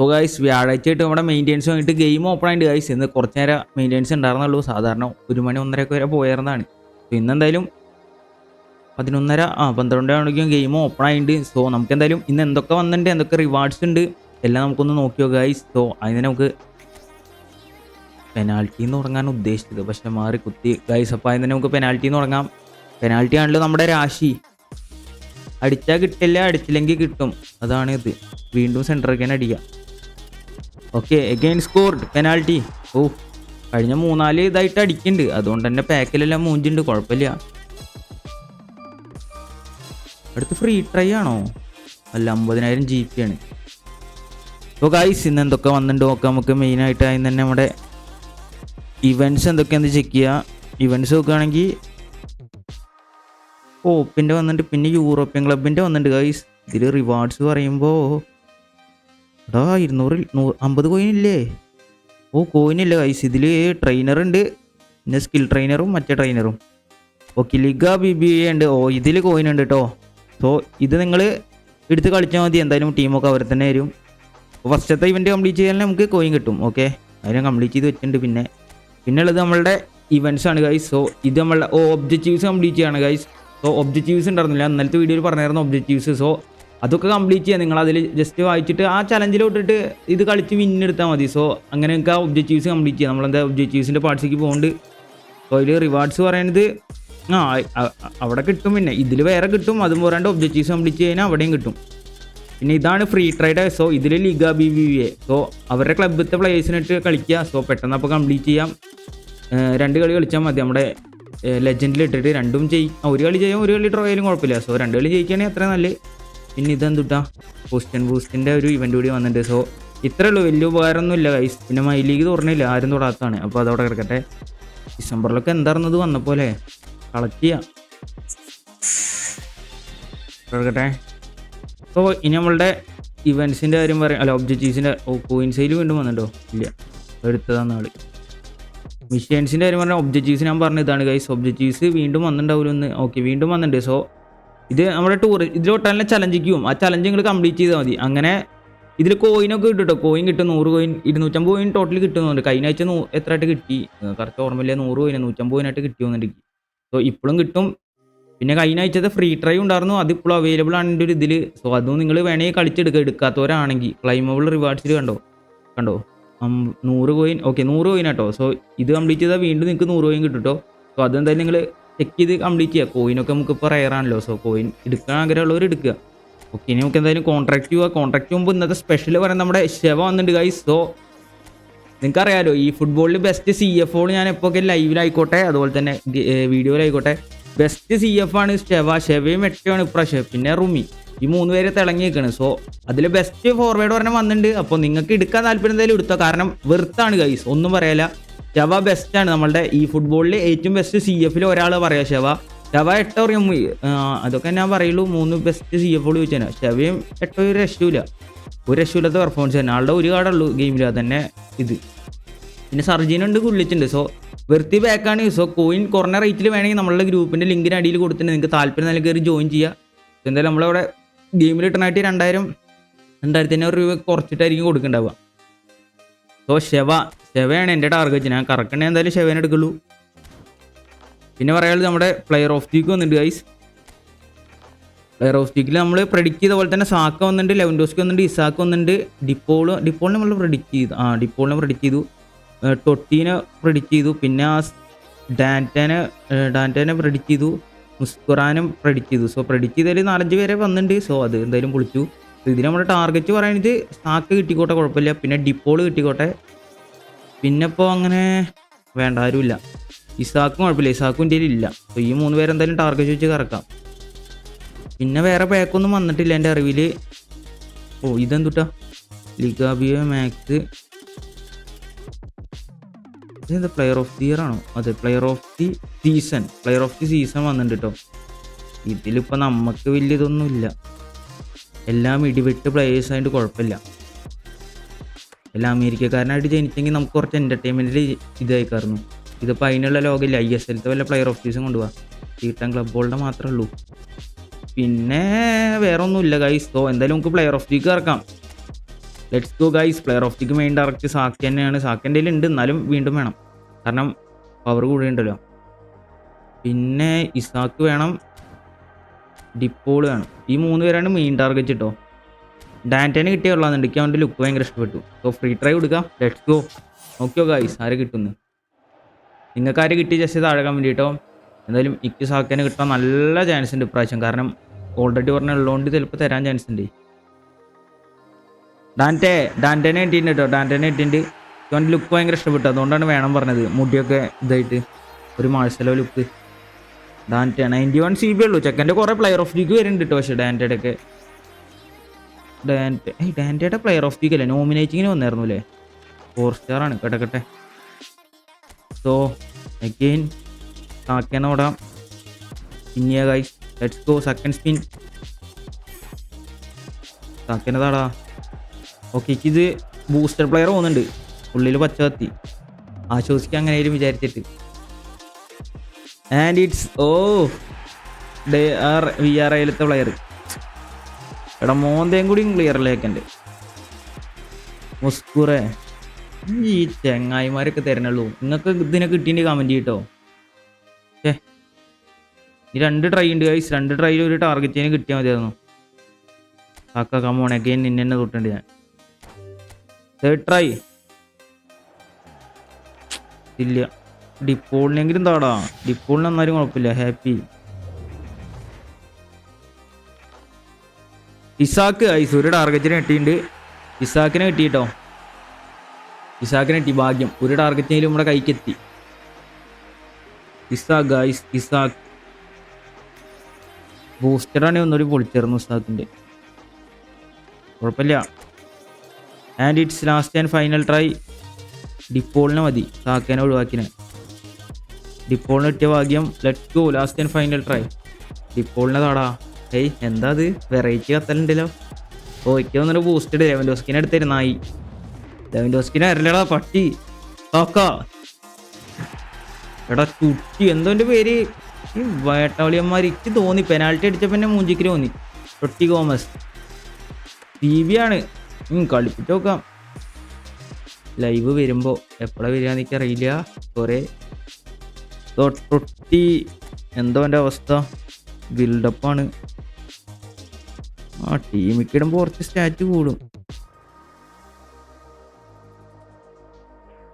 So guys വ്യാഴാഴ്ച ആയിട്ട് നമ്മുടെ മെയിന്റെനൻസ് വന്നിട്ട് ഗെയിം ഓപ്പൺ ആയിട്ട് ഗൈസ് ഇന്ന് കുറച്ച് നേരം മെയിന്റെനൻസ് ഉണ്ടായിരുന്നുള്ളൂ സാധാരണ ഒരു മണി ഒന്നരക്ക് വരെ പോയിരുന്നതാണ് സോ ഇന്ന് എന്തായാലും പതിനൊന്നര ആ പന്ത്രണ്ട് മണിക്കും ഗെയിം ഓപ്പൺ ആയിട്ടുണ്ട് സോ നമുക്ക് എന്തായാലും ഇന്ന് എന്തൊക്കെ വന്നിട്ടുണ്ട് എന്തൊക്കെ റിവാർഡ്സ് ഉണ്ട് എല്ലാം നമുക്കൊന്ന് നോക്കിയോ ഗൈസ് സോ അതിന് നമുക്ക് പെനാൽറ്റി എന്ന് തുടങ്ങാൻ ഉദ്ദേശിച്ചത്. പക്ഷെ മാറി കുത്തി ഗൈസ് അപ്പോൾ അതിന് നമുക്ക് പെനാൽറ്റി എന്ന് തുടങ്ങാം. പെനാൽറ്റി ആണല്ലോ നമ്മുടെ രാശി. അടിച്ചാൽ കിട്ടില്ല അടിച്ചില്ലെങ്കിൽ കിട്ടും. അതാണ് ഇത് വീണ്ടും സെന്ററിലേക്ക് തന്നെ അടിക്കാം. ഓക്കെ എഗെയിൻ സ്കോർഡ് പെനാൽറ്റി ഓ കഴിഞ്ഞ മൂന്നാൽ ഇതായിട്ട് അടിക്കുന്നുണ്ട് അതുകൊണ്ട് തന്നെ പാക്കിലെല്ലാം മൂഞ്ചുണ്ട്. കുഴപ്പമില്ല. അടുത്ത് ഫ്രീ ട്രൈ ആണോ? അല്ല അമ്പതിനായിരം ജി പി ആണ്. ഇപ്പോൾ ഗൈസ് ഇന്ന് എന്തൊക്കെ വന്നിട്ടുണ്ട് നോക്കാം. നമുക്ക് മെയിനായിട്ട് അതിന് തന്നെ നമ്മുടെ ഇവന്റ്സ് എന്തൊക്കെയാണെന്ന് ചെക്ക് ചെയ്യുക ഇവന്റ്സ് നോക്കുകയാണെങ്കിൽ ഓപ്പിന്റെ വന്നിട്ട് പിന്നെ യൂറോപ്യൻ ക്ലബിന്റെ വന്നിട്ടുണ്ട് ഗൈസ് ഇതിൽ റിവാർഡ്സ് പറയുമ്പോൾ എടാ ഇരുന്നൂറിൽ നൂ അമ്പത് കോയിൻ ഇല്ലേ? ഓ കോയിൻ ഇല്ല ഗൈസ് ഇതിൽ ട്രെയിനർ ഉണ്ട്. പിന്നെ സ്കിൽ ട്രെയിനറും മറ്റേ ട്രെയിനറും okay Liga B B A ഉണ്ട്. ഓ ഇതിൽ കോയിൻ ഉണ്ട് കേട്ടോ സോ ഇത് നിങ്ങൾ എടുത്ത് കളിച്ചാൽ മതി. എന്തായാലും ടീമൊക്കെ അവർ തന്നെ വരും. ഫസ്റ്റത്തെ ഇവന്റ് കംപ്ലീറ്റ് ചെയ്യാൻ നമുക്ക് കോയിൻ കിട്ടും ഓക്കെ അതിനെ കംപ്ലീറ്റ് ചെയ്ത് വെച്ചിട്ടുണ്ട് പിന്നെ. പിന്നെ ഉള്ളത് നമ്മളുടെ ഇവന്റ്സ് ആണ് ഗൈസ് സോ ഇത് നമ്മളുടെ ഓ ഒബ്ജക്റ്റീവ്സ് കംപ്ലീറ്റ് ചെയ്യാണ് ഗൈസ് സോ ഒബ്ജക്റ്റീവ്സ് ഉണ്ടായിരുന്നില്ല. ഇന്നലത്തെ വീഡിയോയിൽ പറഞ്ഞായിരുന്നു ഒബ്ജക്റ്റീവ്സ് സോ അതൊക്കെ കംപ്ലീറ്റ് ചെയ്യാം. നിങ്ങൾ അതിൽ ജസ്റ്റ് വായിച്ചിട്ട് ആ ചലഞ്ചിൽ വിട്ടിട്ട് ഇത് കളിച്ച് വിന്നെടുത്താൽ മതി. സോ അങ്ങനെ നിങ്ങൾക്ക് ആ ഒബ്ജക്റ്റീവ്സ് കംപ്ലീറ്റ് ചെയ്യാം നമ്മളെന്താ ഒബ്ജക്റ്റീവ്സിന്റെ പാർട്സിലേക്ക് പോകുന്നുണ്ട് സോ അതിൽ റിവാർഡ്സ് പറയുന്നത് ആ അവിടെ കിട്ടും പിന്നെ. ഇതിൽ വേറെ കിട്ടും. അതും പോരാണ്ട് ഒബ്ജക്റ്റീവ്സ് കംപ്ലീറ്റ് ചെയ്യാൻ അവിടെയും കിട്ടും. പിന്നെ ഇതാണ് ഫ്രീ ട്രൈഡ് സോ ഇതിൽ ലീഗ ബി വി എ സോ അവരുടെ ക്ലബ്ബത്തെ പ്ലേയേഴ്സിനിട്ട് കളിക്കുക സോ പെട്ടെന്ന് അപ്പോൾ കംപ്ലീറ്റ് ചെയ്യാം. രണ്ട് കളി കളിച്ചാൽ മതി. നമ്മുടെ ലെജൻഡിൽ ഇട്ടിട്ട് രണ്ടും ജയി ഒരു കളി ചെയ്യാം ഒരു കളി ഡ്രോ ആയാലും കുഴപ്പമില്ല. സോ രണ്ട് കളി ജയിക്കുകയാണെങ്കിൽ അത്ര നല്ല പിന്നെ ഇതെന്തുട്ടാ? ബൂസ്റ്റൻ ബൂസ്റ്റിന്റെ ഒരു ഇവന്റ് കൂടി വന്നിട്ടുണ്ട്. സോ ഇത്രേ ഉള്ളൂ വലിയ ഉപകാരമൊന്നുമില്ല ഗൈസ് പിന്നെ മൈ ലീഗ് തുറന്നില്ല. ആരും തൊടാത്തതാണ്. അപ്പോൾ അതവിടെ കിടക്കട്ടെ. ഡിസംബറിലൊക്കെ എന്തായിരുന്നത് വന്നപ്പോലെ? കളക്ട് ചെയ്യാം. കിടക്കട്ടെ. അപ്പോൾ ഇനി നമ്മളുടെ ഇവൻസിന്റെ കാര്യം പറയാം അല്ല ഒബ്ജക്റ്റീവ്സിന്റെ കോയിൻ സെയിൽ വീണ്ടും വന്നിട്ടുണ്ടോ? ഇല്ല. എടുത്തതാണ് ആൾ. മിഷൻസിന്റെ കാര്യം പറഞ്ഞാൽ ഒബ്ജക്റ്റീവ്സ് ഞാൻ പറഞ്ഞ ഇതാണ് ഗൈസ് ഒബ്ജക്റ്റീവ്സ് വീണ്ടും വന്നിട്ടുണ്ടാവില്ല ഒന്ന് ഓക്കെ വീണ്ടും വന്നിട്ടുണ്ട്. സോ ഇത് നമ്മുടെ ടൂർ ഇതിൽ ഒട്ടാനുള്ള ചലഞ്ചിക്കും ആ ചലഞ്ച് നിങ്ങൾ കംപ്ലീറ്റ് ചെയ്താൽ മതി. അങ്ങനെ ഇതിൽ കോയിനൊക്കെ കിട്ടും കേട്ടോ കോയിൻ കിട്ടും നൂറ് കോയിൻ ഇരുന്നൂറ്റമ്പത് കോയിൻ ടോട്ടൽ കിട്ടുന്നുണ്ട്. കഴിഞ്ഞ ആഴ്ച നൂ എത്രയായിട്ട് കിട്ടി? കറക്റ്റ് ഓർമ്മയില്ല. നൂറ് കോയിൻ നൂറ്റമ്പത് കോയിനായിട്ട് വന്നിട്ട് സോ ഇപ്പോഴും കിട്ടും. പിന്നെ കഴിഞ്ഞ ആഴ്ചത്തെ ഫ്രീ ട്രൈ ഉണ്ടായിരുന്നു. അതിപ്പോഴും അവൈലബിൾ ആണ് ഒരു ഇതിൽ സോ അതും നിങ്ങൾ വേണമെങ്കിൽ കളിച്ചെടുക്കുക എടുക്കാത്തവരാണെങ്കിൽ ക്ലൈമബിൾ റിവാർഡ്സിൽ കണ്ടോ? കണ്ടോ? നൂറ് കോയിൻ ഓക്കെ നൂറ് കോയിൻ കേട്ടോ സോ ഇത് കംപ്ലീറ്റ് ചെയ്താൽ വീണ്ടും നിങ്ങൾക്ക് നൂറ് കോയിൻ കിട്ടും കേട്ടോ സോ അതെന്തായാലും നിങ്ങൾ ചെക്ക് ചെയ്ത് കംപ്ലീറ്റ് ചെയ്യുക കോയിനൊക്കെ റയർ ആണല്ലോ. സോ കോയിൻ എടുക്കാൻ ആഗ്രഹമുള്ളവർ എടുക്കുക. ഓക്കെ ഇനി നമുക്ക് എന്തായാലും കോൺട്രാക്ട് ചെയ്യുക കോൺട്രാക്ട് ചെയ്യുമ്പോൾ ഇന്നത്തെ സ്പെഷ്യൽ പറയുന്നത് നമ്മുടെ ശവ വന്നിട്ടുണ്ട് ഗൈസ് സോ നിങ്ങൾക്കറിയാലോ ഈ ഫുട്ബോളിൽ ബെസ്റ്റ് സി എഫ് ഓൾ ഞാൻ എപ്പോൾ ഒക്കെ ലൈവിലായിക്കോട്ടെ അതുപോലെ തന്നെ വീഡിയോയിലായിക്കോട്ടെ ബെസ്റ്റ് സി എഫ് ആണ് ഷെവ ഷെവയും എട്ടയാണ് ഇപ്രാവശ്യം പിന്നെ റുമി ഈ മൂന്ന് പേരെ തിളങ്ങി നിൽക്കണം സോ അതിൽ ബെസ്റ്റ് ഫോർവേഡ് പറഞ്ഞാൽ വന്നിട്ടുണ്ട്. അപ്പോൾ നിങ്ങൾക്ക് എടുക്കാൻ താല്പര്യം എന്തായാലും എടുത്തോ. കാരണം വെറുത്താണ് ഗൈസ് ഒന്നും പറയല ഷെവ ബെസ്റ്റ് ആണ് നമ്മളുടെ ഈ ഫുട്ബോളിൽ ഏറ്റവും ബെസ്റ്റ് സി എഫിൽ ഒരാൾ പറയാം ഷെവ ഷെവ എട്ടോ പറയും അതൊക്കെ ഞാൻ പറയുള്ളൂ മൂന്ന് ബെസ്റ്റ് സി എഫ് ചോദിച്ചാൽ ഷെവയും എട്ടോ ഒരു രക്ഷയില്ല. ഒരു രക്ഷയില്ലാത്ത പെർഫോമൻസ് തന്നെ. ആളുടെ ഒരു കാർഡുള്ളൂ ഗെയിമിൽ അതന്നെ ഇത്. പിന്നെ സർജീനുണ്ട് കുള്ളിച്ചുണ്ട് സോ വെറുതെ ബാക്കാണ് സോ കോയിൻ കുറഞ്ഞ റേറ്റിൽ വേണമെങ്കിൽ നമ്മളുടെ ഗ്രൂപ്പിന്റെ ലിങ്കിന് അടിയിൽ കൊടുത്തിട്ട് നിങ്ങൾക്ക് താല്പര്യം നല്ല കയറി ജോയിൻ ചെയ്യുക എന്തായാലും നമ്മളവിടെ ഗെയിമിൽ ഇട്ടനായിട്ട് രണ്ടായിരം രണ്ടായിരത്തി അഞ്ഞൂറ് രൂപ കുറച്ചിട്ടായിരിക്കും കൊടുക്കണ്ടാവുക. സോ ഷെവ ഷെവയാണ് എന്റെ ടാർഗറ്റ് ഞാൻ കറക്കണേ എന്തായാലും ഷെവേനെ എടുക്കുള്ളൂ. പിന്നെ പറയാനുള്ളത് നമ്മുടെ പ്ലെയർ ഓഫ് ദീക്ക് വന്നിട്ടുണ്ട് ഗൈസ് പ്ലെയർ ഓഫ് ദീക്കിൽ നമ്മൾ പ്രഡിക്റ്റ് ചെയ്ത പോലെ തന്നെ സാക്ക വന്നിട്ടുണ്ട് ലെവൻഡോസ്ക്ക് വന്നിട്ടുണ്ട് ഇസാക്ക് വന്നിട്ടുണ്ട് ഡിപ്പോൾ ഡിപ്പോളിനെ നമ്മൾ പ്രഡിക്റ്റ് ചെയ്തു. ആ ഡിപ്പോളിനെ പ്രഡിക്റ്റ് ചെയ്തു. ടൊട്ടീനെ പ്രഡിക്റ്റ് ചെയ്തു. പിന്നെ ആ ഡാന്റനെ ഡാന്റനെ പ്രഡിക്റ്റ് ചെയ്തു. മുസ്കുറാനും പ്രഡിക്റ്റ് ചെയ്തു. സോ പ്രഡിക്റ്റ് ചെയ്തതിൽ നാലഞ്ച് പേരെ വന്നിട്ടുണ്ട്. സോ അത് എന്തായാലും പൊളിച്ചു. ഇതിന് നമ്മുടെ ടാർഗറ്റ് പറയുന്നത് സ്റ്റാക്ക് കിട്ടിക്കോട്ടെ കുഴപ്പമില്ല. പിന്നെ ഡിപ്പോൾ കിട്ടിക്കോട്ടെ. പിന്നെ ഇപ്പോൾ അങ്ങനെ വേണ്ട ആരുമില്ല. ഇസാക്കും കുഴപ്പമില്ല ഇസാക്കും ഇന്ത്യയിൽ ഇല്ല. അപ്പോൾ ഈ മൂന്ന് പേരെന്തായാലും ടാർഗറ്റ് വെച്ച് കറക്കാം. പിന്നെ വേറെ പാക്കൊന്നും വന്നിട്ടില്ല എന്റെ അറിവിൽ ഓ ഇതെന്തുട്ടാ? ലിഗാബിയോ മാക്സ്. ഇത് പ്ലെയർ ഓഫ് ദി ഇയർ ആണോ? അതെ player of the season player of the season വന്നിട്ടുണ്ട് കേട്ടോ ഇതിലിപ്പോൾ നമുക്ക് വലിയ ഇതൊന്നുമില്ല. എല്ലാം ഇടിവിട്ട് പ്ലേയേഴ്സ് ആയിട്ട് കുഴപ്പമില്ല എല്ലാം അമേരിക്കക്കാരനായിട്ട് ജനിച്ചെങ്കിൽ നമുക്ക് കുറച്ച് എന്റർടൈൻമെന്റിൽ ഇതായിക്കായിരുന്നു ഇതിപ്പോൾ അതിനുള്ള ലോകമില്ല. ഐ എസ് എൽത്തെ വല്ല പ്ലെയർ ഓഫ് സീസൺ കൊണ്ടുപോകാം ക്ലബ് ക്ലബുകളുടെ മാത്രമേ ഉള്ളൂ. പിന്നെ വേറെ ഒന്നുമില്ല ഗൈസ് തോ എന്തായാലും നമുക്ക് പ്ലെയർ ഓഫ് ദിക്ക് ഇറക്കാം. Let's go guys player of ദിക്ക് main direct സാക്കി തന്നെയാണ്. സാക്കിന്റെ ഉണ്ട് എന്നാലും വീണ്ടും വേണം. കാരണം പവർ കൂടിയുണ്ടല്ലോ. പിന്നെ ഇസാക്ക് വേണം. ഡിപ്പോൾ വേണം. ഈ മൂന്ന് പേരാണ് മെയിൻ ടാർഗറ്റ് കേട്ടോ ഡാന്റേനെ കിട്ടിയ ഉള്ളതാണ് എനിക്ക് അവന്റെ ലുക്ക് ഭയങ്കര ഇഷ്ടപ്പെട്ടു. സോ ഫ്രീ ട്രൈ കൊടുക്കാം. ലെറ്റ്സ് ഗോ നോക്കിയോ ഗൈസ് ആരെ കിട്ടുന്നു? നിങ്ങൾക്ക് ആരെ കിട്ടി? ജസ്റ്റ് താഴെ കമന്റ് കേട്ടോ എന്തായാലും ഇക്ക് സാക്കിനെ കിട്ടാൻ നല്ല ചാൻസ് ഉണ്ട് ഇപ്രാവശ്യം. കാരണം ഓൾറെഡി പറഞ്ഞ ഉള്ളതുകൊണ്ട് ചിലപ്പോൾ തരാൻ ചാൻസ് ഉണ്ട്. ഡാന്റേ ഡാന്റേനെ കിട്ടിയിട്ടുണ്ട് കേട്ടോ ഡാന്റേനെ കിട്ടിയിട്ടുണ്ട്. അവന്റെ ലുക്ക് ഭയങ്കര ഇഷ്ടപ്പെട്ടു. അതുകൊണ്ടാണ് വേണം പറഞ്ഞത്. മുടിയൊക്കെ ഇതായിട്ട്. ഒരു Marcelo look Dante ninety one C B ഉള്ളൂ. ചെക്കന്റെ കുറേ പ്ലെയർ ഓഫ് ലീഗ് വരുന്നുണ്ട് കേട്ടോ പക്ഷേ ഡാന്റയുടെ ഡാന്റെ ഏയ് ഡാന്റയുടെ പ്ലെയർ ഓഫ് ലീഗ് അല്ലേ? നോമിനേറ്റിങ്ങിന് വന്നായിരുന്നു അല്ലേ? ഫോർ സ്റ്റാർ ആണ്. കിടക്കട്ടെ സോ അഗെയിൻ സാക്കേനെ ഓടാം പിന്നെയാ guys let's go second spin കാക്കനതാടാ താടാ. ഓക്കെ ഇത് ബൂസ്റ്റർ പ്ലെയർ പോകുന്നുണ്ട്. ഉള്ളിൽ പച്ച കത്തി ആശ്വസിക്കാൻ അങ്ങനെയായാലും വിചാരിച്ചിട്ട്. ആൻഡ് ഇറ്റ്സ് ഓ ഡേ ആർ വി ആർ ഐയിലത്തെ പ്ലെയർ എടാ മോന്തയും കൂടി ക്ലിയർ ലേക്കന്റെ മുസ്കുറേ ഈ ചെങ്ങായിമാരൊക്കെ തരണുള്ളൂ നിങ്ങൾക്ക് ഇതിനെ കിട്ടിയിട്ട് കമന്റ് ചെയ്യട്ടോ ഏ ഈ രണ്ട് ട്രൈ ഉണ്ട് ഗൈസ് രണ്ട് ട്രൈയിൽ ഒരു ടാർഗറ്റിന് കിട്ടിയാൽ മതിയായിരുന്നു. കാക്ക കമോൺ അഗൈൻ നിന്നെ തന്നെ തൊട്ടുണ്ട് ഞാൻ. തേർഡ് ട്രൈ ഇല്ല. ഡിപ്പോളിനെങ്കിലും താടാ. ഡിപ്പോളിന് എന്നാലും കുഴപ്പമില്ല. ഹാപ്പി ഇസാക്ക് ഐസ് ഒരു ടാർഗറ്റിന് കിട്ടിയിട്ടുണ്ട്. ഇസാക്കിനെ കിട്ടിയിട്ടോ ഇസാക്കിനെ കിട്ടി. ഭാഗ്യം. ഒരു ടാർഗറ്റിനെങ്കിലും നമ്മുടെ കൈക്കെത്തി. ഇസാഖ് ഐസ് ഇസാക്ക്. ബൂസ്റ്ററാണ് ഒന്നുകൂടി പൊളിച്ചേർന്നു ഇസാക്കിന്റെ. കുഴപ്പമില്ല. And it's last and final try ഡിപ്പോളിനെ മതി. സാക്കേനെ ഒഴിവാക്കിനെ. ഡിപ്പോളിന് കിട്ടിയ ഭാഗ്യം let go last and final try ഡിപ്പോളിനെ താടാ. ഏയ് എന്താ അത്? വെറൈറ്റി കത്തലുണ്ടല്ലോ. ഓ എനിക്ക് തോന്നുന്നു ബൂസ്റ്റ് ലെവൻഡോസ്കിനെ എടുത്തിരുന്ന. ആയി. ലെവൻഡോസ്കിനെ അരലടാ പട്ടി. നോക്കാ എടാ കുട്ടി എന്തോ എന്റെ പേര്? ഈ വേട്ടാവളിയന്മാർ എനിക്ക് തോന്നി. പെനാൽറ്റി അടിച്ചപ്പോൾ എന്നെ മൂഞ്ചിക്ക് തോന്നി. ടൊട്ടി കോമസ് ടി വി ആണ്. കളിപ്പിച്ച് നോക്കാം. ലൈവ് വരുമ്പോൾ എപ്പോഴാണ് വരിക എന്നൊക്കെ അറിയില്ല. കുറേ തൊട്ടി എന്തോ എന്റെ അവസ്ഥ. ബിൽഡപ്പാണ് ആ ടീമിക്ക് ഇടുമ്പോൾ കുറച്ച് സ്റ്റാറ്റ് കൂടും.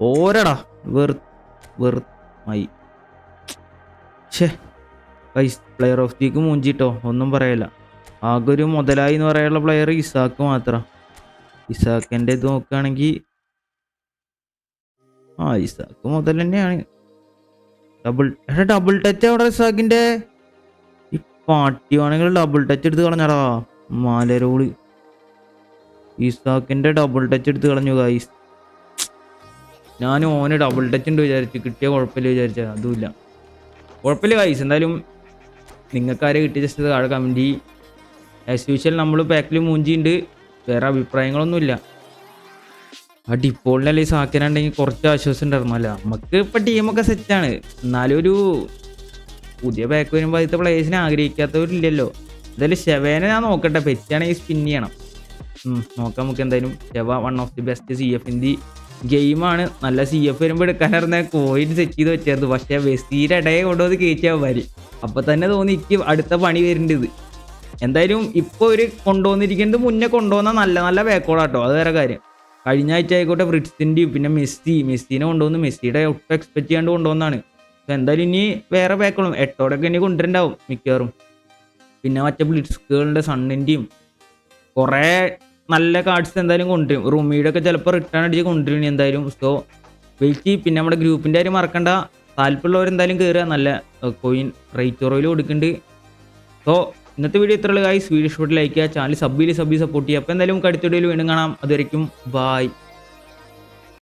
ഓരടാ വെറു വെറു ആയി ഷേ പൈസ പ്ലെയർ ഓഫ് ദിക്ക് മൂഞ്ചിട്ടോ? ഒന്നും പറയല്ല. ആകെ ഒരു മുതലായി എന്ന് പറയാനുള്ള പ്ലെയർ ഇസാക്ക് മാത്രം. ഇസാക്കിന്റെ ഇത് നോക്കുകയാണെങ്കിൽ ആ ഇസാക്ക് മുതൽ തന്നെയാണ് ഡബിൾ എടാ ഡബിൾ ടച്ച് അവിടെ ഇസാക്കിന്റെ ഈ പാട്ടി വേണമെങ്കിൽ ഡബിൾ ടച്ച് എടുത്ത് കളഞ്ഞടാ. മാലരോൾ ഇസാക്കിന്റെ ഡബിൾ ടച്ച് എടുത്ത് കളഞ്ഞു ഗൈസ് ഞാൻ ഓന് ഡബിൾ ടച്ച് ഉണ്ട് വിചാരിച്ചു. കിട്ടിയ കുഴപ്പമില്ല വിചാരിച്ച. അതുമില്ല. കുഴപ്പമില്ല ഗൈസ് എന്തായാലും നിങ്ങൾക്കാരെ കിട്ടിയ ജസ്റ്റ് താഴെ കമന്റ് ആസ് യൂഷ്വൽ നമ്മൾ പാക്കിൽ മൂഞ്ചിയുണ്ട്. വേറെ അഭിപ്രായങ്ങളൊന്നുമില്ല. ആ ഡിപ്പോളിനല്ലേ സാക്കിനുണ്ടെങ്കിൽ കുറച്ച് ആശ്വാസം ഉണ്ടായിരുന്നു. അല്ല നമുക്ക് ഇപ്പം ടീമൊക്കെ സെറ്റാണ് എന്നാലും ഒരു പുതിയ ബാക്ക് വരുമ്പോൾ ആദ്യത്തെ പ്ലേയേഴ്സിനെ ആഗ്രഹിക്കാത്തവരില്ലല്ലോ. എന്തായാലും ഷെവേനെ ഞാൻ നോക്കട്ടെ. പെറ്റാണെങ്കിൽ സ്പിൻ ചെയ്യണം. നോക്കാം നമുക്ക് എന്തായാലും. Sheva one of the best C F in the ഗെയിമാണ് നല്ല സി എഫ് വരുമ്പോൾ എടുക്കാനായിരുന്ന കോയിൻ സെറ്റ് ചെയ്ത് വെച്ചായിരുന്നു പക്ഷേ വെസ്റ്റീരെ ഇടയെ കൊണ്ടുവന്ന് കയറ്റിയാൽ വരി. അപ്പോൾ തന്നെ തോന്നി എനിക്ക് അടുത്ത പണി വരേണ്ടത് എന്തായാലും ഇപ്പോൾ ഒരു കൊണ്ടുവന്നിരിക്കുന്നത് മുന്നേ കൊണ്ടുവന്നാൽ നല്ല നല്ല ബാക്കോളാട്ടോ അത് വേറെ കാര്യം. കഴിഞ്ഞ ആഴ്ച ആയിക്കോട്ടെ ഫ്രിഡ്സിന്റെയും പിന്നെ മെസ്സി മെസ്സീനെ കൊണ്ടുവന്ന് മെസ്സിയുടെ ഒട്ടും എക്സ്പെക്ട് ചെയ്യാണ്ട് കൊണ്ടുവന്നാണ്. അപ്പോൾ എന്തായാലും ഇനി വേറെ ബാക്കോളും എട്ടോടൊക്കെ ഇനി കൊണ്ടുവരണ്ടാവും മിക്കവാറും. പിന്നെ മറ്റേ ബ്ലിറ്റ്സ്കുകളുടെ സണ്ണിന്റെയും കുറേ നല്ല കാർഡ്സ് എന്തായാലും കൊണ്ടുവരും. റൂമിയുടെ ഒക്കെ ചിലപ്പോൾ റിട്ടേൺ അടിച്ച് കൊണ്ടുവരും എന്തായാലും. സോ വെയിറ്റ് പിന്നെ നമ്മുടെ ഗ്രൂപ്പിന്റെ കാര്യം മറക്കണ്ട. താല്പര്യമുള്ളവരെന്തായാലും കയറുക നല്ല കോയിൻ റേറ്റ് കുറവിൽ കൊടുക്കുന്നുണ്ട്. സോ ഇന്നത്തെ വീഡിയോ ഇത്രയുള്ള ഗൈസ് വീഡിയോ ഇഷ്ടപ്പെട്ട് ലൈക്ക് ചെയ്യുക ചാനൽ സബ്ബിയിൽ സബ്ബി സപ്പോർട്ട് ചെയ്യുക. അപ്പോൾ എന്തായാലും നമുക്ക് അടുത്ത വീഡിയോയിൽ വീണ്ടും കാണാം. അതുവരെയും ബായ്